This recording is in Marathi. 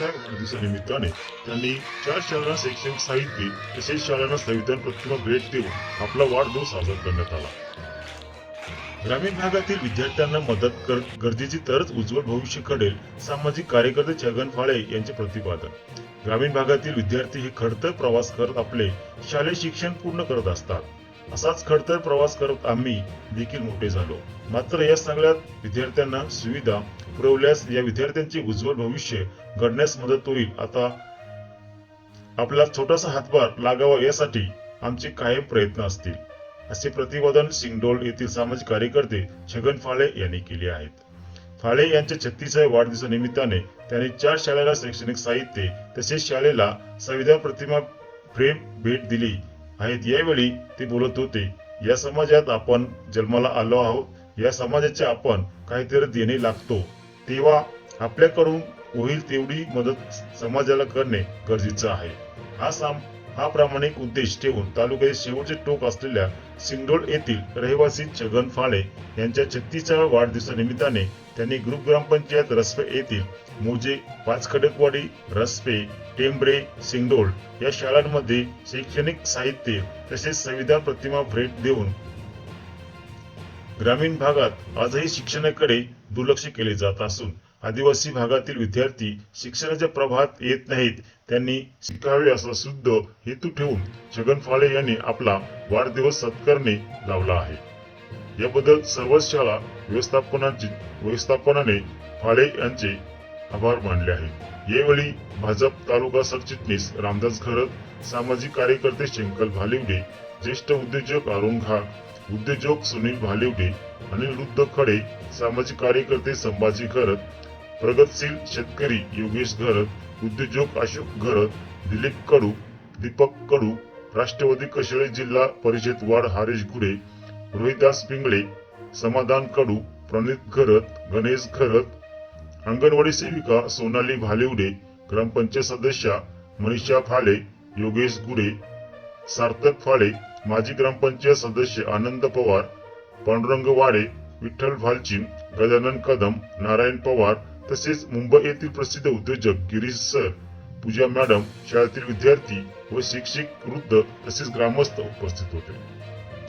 चौतीसाव्या वाढदिवसानिमित्ताने त्यांनी चार शाळांना शैक्षणिक साहित्य तसेच शाळांना संविधान प्रतिमा भेट देऊन आपला वाढदिवस साजरा करण्यात आला. ग्रामीण भागातील विद्यार्थ्यांना मदत कर गरजेची तरच उज्ज्वल भविष्य घडेल सामाजिक कार्यकर्ते छगन फाळे यांचे प्रतिपादन. ग्रामीण भागातील विद्यार्थी हे खडतर प्रवास करत आपले शालेय शिक्षण पूर्ण करत असतात. असाच खडतर प्रवास करत आम्ही देखील मोठे झालो. मात्र या सगळ्यात विद्यार्थ्यांना सुविधा पुरवल्यास या विद्यार्थ्यांचे उज्ज्वल भविष्य घडण्यास मदत होईल. आता आपला छोटासा हातभार लागावा यासाठी आमचे कायम प्रयत्न असतील असे प्रतिपादन सिंगडोल येथील सामाजिक कार्यकर्ते छगन फाळे यांनी केले आहेत. फाळे यांच्या छत्तीसाव्या वाढदिवसानिमित्ताने त्यांनी चार शाळेला शैक्षणिक साहित्य तसेच शाळेला संविधान प्रतिमा फ्रेम भेट दिली. आहेत. यावेळी ते बोलत होते या समाजात आपण जन्माला आलो आहोत. या समाजाचे आपण काहीतरी देणे लागतो. तेव्हा आपल्याकडून होईल तेवढी मदत समाजाला करणे गरजेचं आहे. हा साम हा प्रामाणिक उद्देश ठेवून तालुक्याचे शेवटचे टोक असलेल्या सिंगडोळ येथील रहिवासी छगन फाळे यांच्या छत्तीसाव्या वाढदिवसानिमित्ताने त्यांनी ग्रुप ग्रामपंचायत रस्पे येथील मोजे पाचखडकवाडी रस्पे टेंबरे सिंगडोळ या शाळांमध्ये शैक्षणिक साहित्य तसेच संविधान प्रतिमा भेट देऊन ग्रामीण भागात आजही शिक्षणाकडे दुर्लक्ष केले जात असून आदिवासी भागातील विद्यार्थी शिक्षणाच्या प्रभात येत नाहीत. त्यांनी शिकावे असा शुद्ध हेतू ठेवून छगन फाळे यांनी आपला वाढदिवस सत्कारणे लावला आहे. याबद्दल सर्वच शाळा व्यवस्थापनाची व्यवस्थापनाने फाळे यांचे आभार मानले आहेत. यावेळी भाजप तालुका सरचिटणीस रामदास खरत सामाजिक कार्यकर्ते शंकर भालिवडे ज्येष्ठ उद्योजक अरुण घा उद्योजक सुनील भालिवडे अनिल रुद्ध खडे सामाजिक कार्यकर्ते संभाजी खरत प्रगतशील शेतकरी योगेश घरत उद्योजक अशोक घरत दिलीप कडू दीपक कडू राष्ट्रवादी कशळे जिल्हा परिषद वाड हरीश गुडे रोहिदास पिंगळे समाधान कडू प्रणित घरत गणेश घरत अंगणवाडी सेविका सोनाली भालिवडे ग्रामपंचायत सदस्या मनीषा फाळे योगेश गुडे सार्थक फाळे माजी ग्रामपंचायत सदस्य आनंद पवार पांडुरंग वाडे विठ्ठल भालचिम गजानन कदम नारायण पवार तसेच मुंबई येथील प्रसिद्ध उद्योजक गिरीश सर पूजा मॅडम शाळेतील विद्यार्थी व शिक्षक वृद्ध तसेच ग्रामस्थ उपस्थित होते.